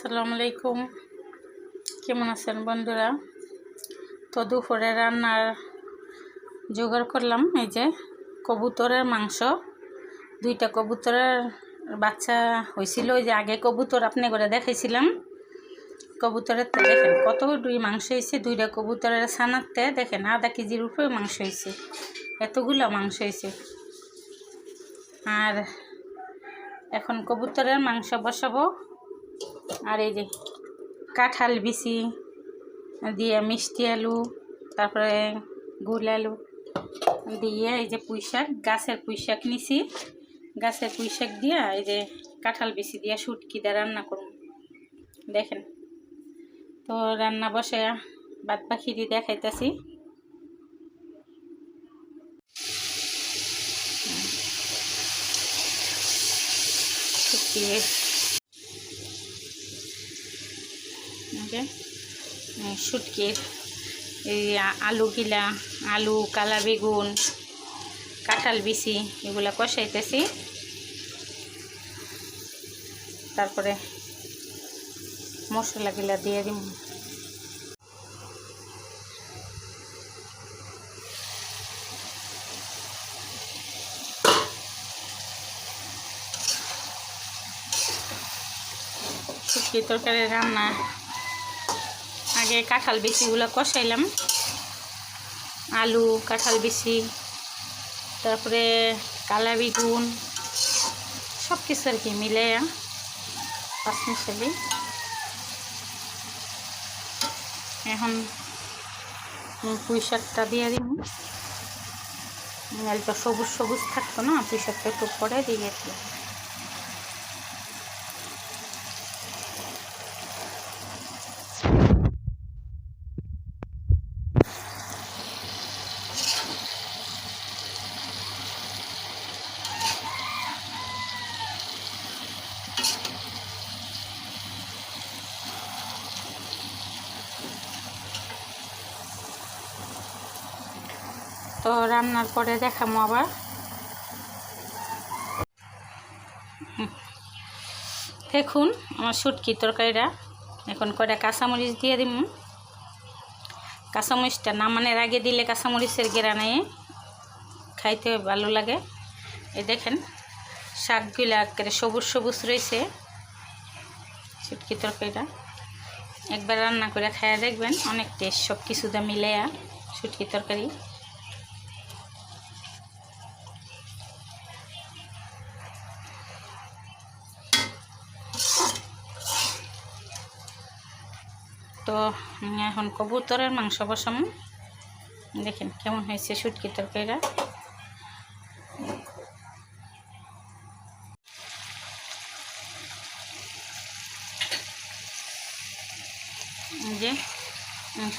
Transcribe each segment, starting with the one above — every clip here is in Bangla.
আসসালামু আলাইকুম। কেমন আছেন বন্ধুরা? তো দুপুরে রান্নার জোগাড় করলাম, এই যে কবুতরের মাংস। দুইটা কবুতরের বাচ্চা হয়েছিল, ওই যে আগে কবুতর আপনি করে দেখাইছিলাম। কবুতরের তো দেখেন কত দুই মাংস হয়েছে, দুইটা কবুতরের সানাতে দেখেন আধা কেজির উপরে মাংস হয়েছে, এতগুলো মাংস হয়েছে। আর এখন কবুতরের মাংস বসাবো। আর এই যে কাঁঠাল বিচি দিয়ে মিষ্টি আলু, তারপরে গুল আলু দিয়ে এই যে পুঁই শাক, গাছের পুঁই শাক নিছি। গাছের পুঁই শাক দিয়া এই যে কাঁঠাল বিচি দিয়া শুটকি দিয়ে রান্না করুন দেখেন, তো রান্না বসে বাদ দিয়ে দেখাইতেছি। শুটকি শুটকির এই আলু গিলা আলু, কালা বেগুন, কাঁঠাল বিচি এগুলা কষাইতেছি। তারপরে মশলাগুলা দিয়ে দিব শুটকি তরকারি রান্না আগে কাঁঠাল বিচিগুলো কষাইলাম। আলু, কাঁঠাল বিচি, তারপরে কালা বেগুন সব কিছু আর কি মিলে এখন পুঁই শাকটা দিয়ে দিব। অল্প সবুজ সবুজ থাকতো না পুঁই শাকটা একটু পরে দিয়ে একটু তো রান্নার পরে দেখামো আবার। দেখুন আমার শুটকি তরকারিটা। এখন কয়টা কাঁচামরিচ দিয়ে দিব কাঁচামরিচটা নামানের আগে দিলে কাঁচামরিচের গেরানে খাইতে ভালো লাগে। এই দেখেন, শাকগুলা একেবারে সবুজ সবুজ রয়েছে। শুটকি তরকারিটা। একবার রান্না করে খাইয়া দেখবেন, অনেক টেস্ট সব কিছুটা মিলে শুটকি তরকারি। তো এখন কবুতরের মাংস বসাম। দেখেন কেমন হয়েছে সুটকি তরকারিটা। যে,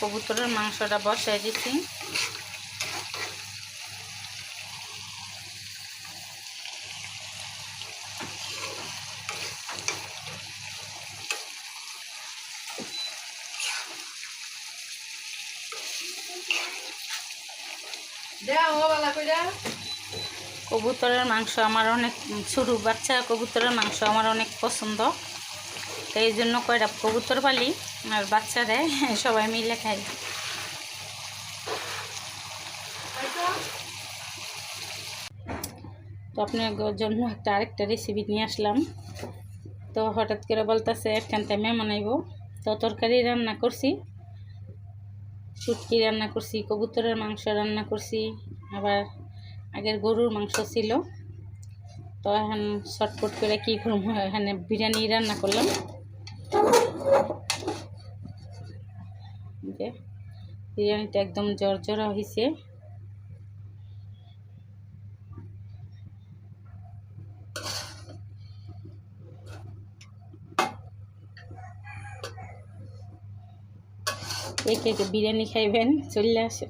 কবুতরের মাংসটা বসাই দিচ্ছি কবুতরের মাংস আমার অনেক, ছোটো বাচ্চা কবুতরের মাংস আমার অনেক পছন্দ। এই জন্য কয়টা কবুতর পালি আর বাচ্চারা সবাই মিলে খাই। তো আপনার জন্য একটা আরেকটা রেসিপি নিয়ে আসলাম। তো হঠাৎ করে বলতেছে একখানতে মেমন আইব তো তরকারি রান্না করছি। শুটকি রান্না করছি, কবুতরের মাংস রান্না করছি, আবার আগের গরুর মাংস ছিল। তো এখন শর্টপট করে কি করব, এখানে বিরিয়ানি রান্না করলাম। বিরিয়ানিটা একদম জর্জরা হয়েছে একে বিরিয়ানি খাইবেন, চলে আসে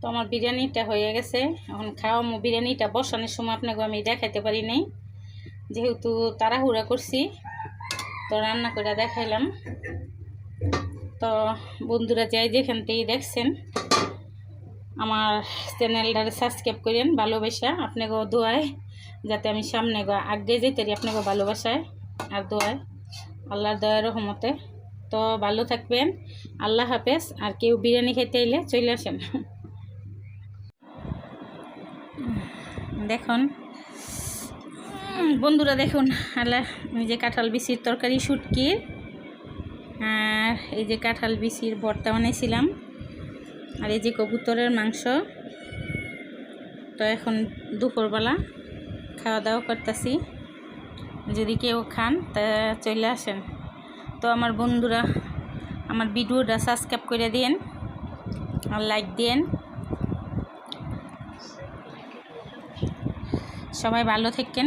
তো আমার বিরিয়ানিটা হয়ে গেছে। এখন খাওয়া বিরিয়ানিটা। বসানোর সময় আপনাকে আমি দেখাইতে পারি নাই। যেহেতু তাড়াহুড়া করছি তো রান্না করে দেখাইলাম। তো বন্ধুরা যাই যেখান থেকে দেখছেন, আমার চ্যানেলটা সাবস্ক্রাইব করেন ভালোবাসা, আপনাকেও দোয়ায়, যাতে আমি সামনে আগে যেতে পারি আপনাকে ভালোবাসায় আর দোয়ায়, আল্লাহর দয়া রহমতে। তো ভালো থাকবেন, আল্লাহ হাফেজ, আর কেউ বিরিয়ানি খেতে এলে চলে আসেন। দেখুন বন্ধুরা দেখুন, আল্লাহ, এই যে কাঁঠাল বিচির তরকারি, শুটকির। আর এই যে কাঁঠাল বিচির ভর্তা বানিয়েছিলাম আর এই যে কবুতরের মাংস। তো এখন দুপুরবেলা খাওয়া দাওয়া করতেছি। যদি কেউ খান, তা চলে আসেন। তো আমার বন্ধুরা, আমার ভিডিওটা সাবস্ক্রাইব করে দিন আর লাইক দিন সবাই ভালো থাকেন